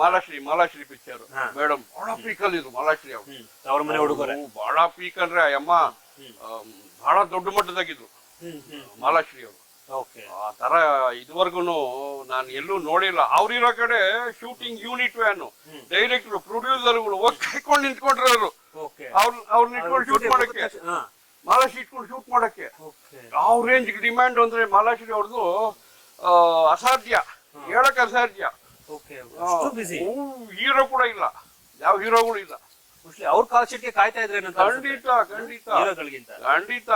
Malashri Malashri picture. Madam ಬಹಳ peak ಅಲ್ಲಿ ಇದ್ರು ಮಾಲಾಶ್ರೀ ಅವರು. ಮನೆ ಹುಡುಗರೇ. ಬಹಳ ಪೀಕ್ ಅಂದ್ರೆ ಅಮ್ಮ ಬಹಳ ದೊಡ್ಡ ಮಟ್ಟದಾಗಿದ್ರು. ಮಾಲಾಶ್ರೀ ಅವರು. ಆ ತರ ಇದುವರೆಗೂ ನಾನು ಎಲ್ಲೂ ನೋಡಿಲ್ಲ. ಅವ್ರಿರೋ ಕಡೆ ಶೂಟಿಂಗ್ ಯೂನಿಟ್ ವ್ಯಾನ್ ಡೈರೆಕ್ಟರ್ ಪ್ರೊಡ್ಯೂಸರ್ಗಳು ಕೈಕೊಂಡು ನಿಂತ್ಕೊಂಡ್ರೆ ಅವರು. ಅವ್ರ ಅವ್ರನ್ನ ಇಟ್ಕೊಂಡು ಶೂಟ್ ಮಾಡಕ್ಕೆ. ಮಾಲಾಶ್ರೀ ಇಟ್ಕೊಂಡು ಶೂಟ್ ಮಾಡಕ್ಕೆ. ಯಾವ ರೇಂಜ್ ಡಿಮ್ಯಾಂಡ್ ಅಂದ್ರೆ ಮಾಲಾಶ್ರೀ ಅವ್ರದ್ದು ಅಸಾಧ್ಯ. ಹೇಳಕ್ ಅಸಾಧ್ಯ. ಹೀರೋ ಕೂಡ ಇಲ್ಲ. ಯಾವ ಹೀರೋಗಳು ಇಲ್ಲ. ಮೋಸ್ಟ್ಲಿ ಅವ್ರ ಕಾಲ್ ಶೀಟ್ಗೆ ಕಾಯ್ತಾ ಇದ್ರೆ ಖಂಡಿತ ಖಂಡಿತ. ಹೀರೋಗಳಿಗಿಂತ. ಖಂಡಿತ.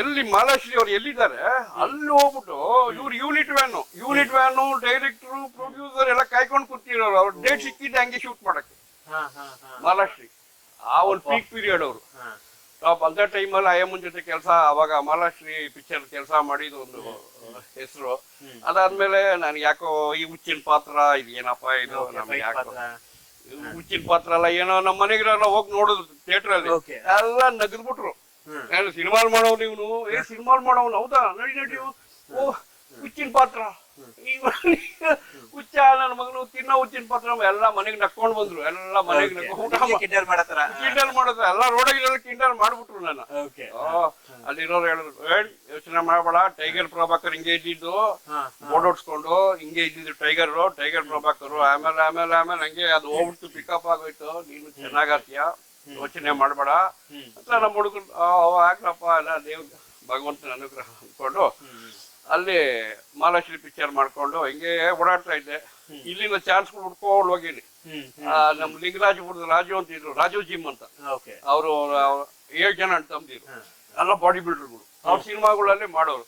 ಎಲ್ಲಿ ಮಾಲಾಶ್ರೀ ಅವ್ರು ಎಲ್ಲಿದ್ದಾರೆ? ಅಲ್ಲಿ ಹೋಗ್ಬಿಟ್ಟು ಇವ್ರು unit van unit van director producer ಎಲ್ಲ ಕಾಯ್ಕೊಂಡು ಕೂತಿರೋರು. ಅವ್ರ ಡೇಟ್ ಸಿಕ್ಕಿದ್ದೆ ಹಂಗೆ ಶೂಟ್ ಮಾಡಕ್ಕೆ. ಮಹಾಲಕ್ಷ್ಮಿ ಆ ಒಂದು ಪೀಕ್ ಪೀರಿಯಡ್ ಅವರು. ಹಾ ಬಂದ ಟೈಮಲ್ಲಿ ಅಯ್ಯಮ್ಮನ ಜೊತೆ ಕೆಲಸ ಅವಾಗ ಮಹಾಲಕ್ಷ್ಮಿ ಪಿಕ್ಚರ್ ಕೆಲಸ ಮಾಡಿದ ಒಂದು ಹೆಸರು. ಅದಾದ್ಮೇಲೆ ನಾನು ಯಾಕೋ ಈ ಹುಚ್ಚಿನ ಪಾತ್ರ ಇದು ಏನಪ್ಪ ಇದು ನಮ್ಗೆ ಯಾಕೋ. ಹುಚ್ಚಿನ ಪಾತ್ರ ಅಲ್ಲ ಏನೋ ನಮ್ಮ ಮನೆಗೆಲ್ಲ ಹೋಗಿ ನೋಡುದು ಥಿಯೇಟರ್ ಅಲ್ಲಿ. ಎಲ್ಲ ನಗದ್ಬಿಟ್ರು. ಸಿನಿಮಾ ನಾನು ಸಿನಿಮಾಲ್ ಮಾಡೋನು ಇವನು? ಏ ಸಿನಿಮಾ ಮಾಡೋನು ಹೌದಾ? ನಡಿ ನಡಿ ಓ ಹುಚ್ಚಿನ ಪಾತ್ರ. ಉಚ್ಚ ಹುಚ್ಚ ನನ್ನ ಮಗನು ತಿನ್ನೋ ಹುಚ್ಚಿನ ಪಾತ್ರ ಎಲ್ಲ ಮನೆಗೆ ನಕ್ಕೊಂಡ್ ಬಂದ್ರು. ಎಲ್ಲ ಮನೆಗೆ ಕಿಂಡಲ್ ಮಾಡತ್ತಾರ ಕಿಂಡಲ್ ಮಾಡತ್ತ ಎಲ್ಲ ರೋಡಿಗೆಲ್ಲ ಕಿಂಡಲ್ ಮಾಡ್ಬಿಟ್ರು ನಾನು ಅಲ್ಲಿರೋರು ಹೇಳಿದ್ರು ಹೇಳಿ ಯೋಚನೆ ಮಾಡಬೇಡ. ಟೈಗರ್ ಪ್ರಭಾಕರ್ ಹಿಂಗೆ ಇದ್ದಿದ್ದು. ಮೋಡ ಓಡೋಡ್ಸ್ಕೊಂಡು ಹಿಂಗೆ ಇದ್ದಿದ್ದು ಟೈಗರ್ ಟೈಗರ್ ಪ್ರಭಾಕರ್ ಆಮೇಲೆ ಆಮೇಲೆ ಆಮೇಲೆ ಹಂಗೆ ಅದು ಹೋಗ್ಬಿಟ್ಟು ಪಿಕಪ್ ಆಗೋಯ್ತು. ನೀನು ಚೆನ್ನಾಗಾಗ್ತೀಯ ಯೋಚನೆ ಮಾಡಬೇಡ. ಅಂತ ನಮ್ಮ ಹುಡುಗರು ಹಾಕ್ರಪ್ಪ ಎಲ್ಲ ದೇವ್ ಭಗವಂತನ ಅನುಗ್ರಹ ಅನ್ಕೊಂಡು ಅಲ್ಲಿ ಮಾಲಾಶ್ರೀ ಪಿಕ್ಚರ್ ಮಾಡ್ಕೊಂಡು ಹಿಂಗೆ ಓಡಾಡ್ತಾ ಇದ್ದೆ. ಇಲ್ಲಿನ ಚಾನ್ಸ್ ಹುಡ್ಕೊಂಡು ಹೋಗಿನಿ. ನಮ್ ಲಿಂಗರಾಜಪುರದ ರಾಜು ಅಂತ ಇದ್ರು ರಾಜು ಜಿಮ್ ಅಂತ. ಅವರು ಏಳು ಜನ ಅಂತ ತಮ್ದಿರು ಎಲ್ಲ ಬಾಡಿ ಬಿಲ್ಡರ್ಗಳು ಅವ್ರ ಸಿನಿಮಾಗಳಲ್ಲಿ ಮಾಡೋರು.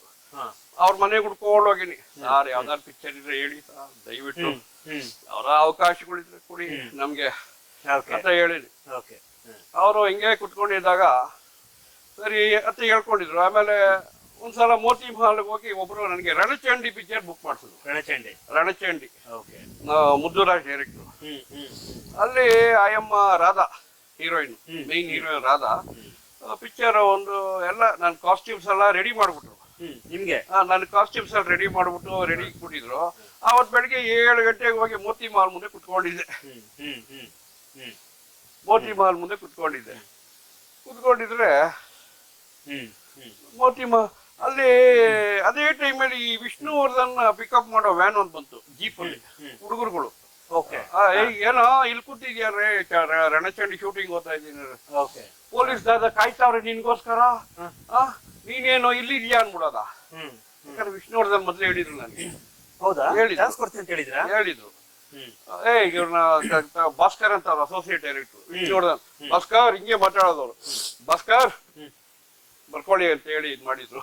ಅವ್ರ ಮನೆಗೆ ಹುಡ್ಕೊಂಡು ಹೋಗಿನಿ. ಯಾರು ಯಾವ್ದಾದ್ರು ಪಿಕ್ಚರ್ ಇದ್ರೆ ಹೇಳಿ ದಯವಿಟ್ಟು ಅವರ ಅವಕಾಶಗಳಿದ್ರೆ ಕೊಡಿ ನಮ್ಗೆ ಅಂತ ಹೇಳಿನಿ. ಅವರು ಹಿಂಗೆ ಕುತ್ಕೊಂಡಿದ್ದಾಗ ಸರಿ ಅಂತ ಹೇಳ್ಕೊಂಡಿದ್ರು. ಆಮೇಲೆ ಒಂದ್ಸಲ ಮೋತಿ ಮಹಲ್ಗೆ ಹೋಗಿ ಒಬ್ರು ನನಗೆ ರಣಚಂಡಿ ಪಿಕ್ಚರ್ ಬುಕ್ ಮಾಡಿಸಿದ್ರು. ರಣಚಂಡಿ. ರಣಚಂಡಿ. ಮುದ್ದುರಾಜ್ ಡೈರೆಕ್ಟರ್. ಅಲ್ಲಿ ಆಯಮ್ಮ Radha heroine main heroine Radha picture ಒಂದು ಎಲ್ಲ ನನ್ನ ಕಾಸ್ಟ್ಯೂಮ್ಸ್ ಎಲ್ಲ ರೆಡಿ ಮಾಡ್ಬಿಟ್ರು. ನಿಮ್ಗೆ? ನನ್ನ ಕಾಸ್ಟ್ಯೂಮ್ಸ್ ಎಲ್ಲ ರೆಡಿ ಮಾಡ್ಬಿಟ್ಟು ರೆಡಿ ಕೊಟ್ಟಿದ್ರು ಅವತ್ ಬೆಳಿಗ್ಗೆ ಏಳು ಗಂಟೆಗೆ ಹೋಗಿ ಮೋತಿ ಮಹಲ್ ಮುಂದೆ ಕುತ್ಕೊಂಡಿದ್ದೆ. ಮೋತಿ ಮಹಲ್ ಮುಂದೆ ಕುತ್ಕೊಂಡಿದ್ದೆ. ಕುತ್ಕೊಂಡಿದ್ರೆ ಮೋತಿ ಮಹಲ್ ಅಲ್ಲಿ ಅದೇ ಟೈಮಲ್ಲಿ ಈ ವಿಷ್ಣುವರ್ಧನ್ ಪಿಕಪ್ ಮಾಡೋ ವ್ಯಾನ್ ಒಂದು ಬಂತು ಜೀಪ್ ಅಲ್ಲಿ ಹುಡುಗರುಗಳು. ಓಕೆ ಆ, ಏಯ್, ಏನೋ ಇಲ್ಲಿ ಕೂತಿದ್ಯಾರ ರಣಚಂಡಿ ಶೂಟಿಂಗ್ ಹೋಗ್ತಾ ಇದ್ದೀನಿ ಪೊಲೀಸ್ ದಾದ ಕಾಯ್ತಾವ್ರೆ ನಿನ್ಗೋಸ್ಕರ? ಆ, ನೀನೇನೋ ಇಲ್ಲಿದ್ಯಾ ಅನ್ಬಿಡೋದ? ಹ್ಮ್ ಯಾಕಂದ್ರೆ ವಿಷ್ಣುವರ್ಧನ್ ಮೊದಲೇ ಹೇಳಿದ್ರು ನನಗೆ ಹೌದಾ? ಹೇಳಿದ್ರು. ಏ ಇವ್ರನ್ನ ಭಾಸ್ಕರ್ ಅಂತ ಅವ್ರ ಅಸೋಸಿಯೇಟ್ ಡೈರೆಕ್ಟರ್ ವಿಷ್ಣುವರ್ಧನ್ ಭಾಸ್ಕರ್ ಹಿಂಗೆ ಮಾತಾಡೋದವ್ರು. ಭಾಸ್ಕರ್ ಬರ್ಕೊಳ್ಳಿ ಅಂತ ಹೇಳಿ ಇದ್ ಮಾಡಿದ್ರು.